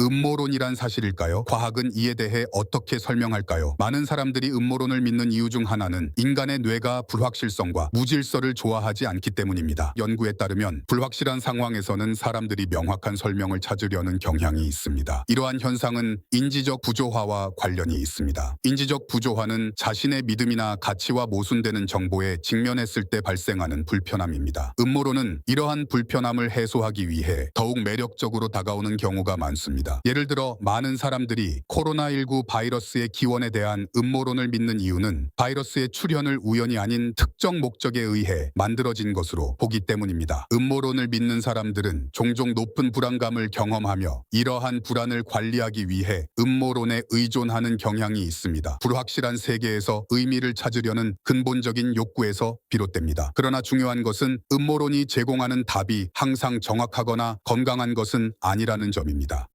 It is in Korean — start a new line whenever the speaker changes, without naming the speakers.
음모론이란 사실일까요? 과학은 이에 대해 어떻게 설명할까요? 많은 사람들이 음모론을 믿는 이유 중 하나는 인간의 뇌가 불확실성과 무질서를 좋아하지 않기 때문입니다. 연구에 따르면 불확실한 상황에서는 사람들이 명확한 설명을 찾으려는 경향이 있습니다. 이러한 현상은 인지적 부조화와 관련이 있습니다. 인지적 부조화는 자신의 믿음이나 가치와 모순되는 정보에 직면했을 때 발생하는 불편함입니다. 음모론은 이러한 불편함을 해소하기 위해 더욱 매력적으로 다가오는 경우가 많습니다. 예를 들어 많은 사람들이 코로나19 바이러스의 기원에 대한 음모론을 믿는 이유는 바이러스의 출현을 우연이 아닌 특정 목적에 의해 만들어진 것으로 보기 때문입니다. 음모론을 믿는 사람들은 종종 높은 불안감을 경험하며 이러한 불안을 관리하기 위해 음모론에 의존하는 경향이 있습니다. 불확실한 세계에서 의미를 찾으려는 근본적인 욕구에서 비롯됩니다. 그러나 중요한 것은 음모론이 제공하는 답이 항상 정확하거나 건강한 것은 아니라는 점입니다.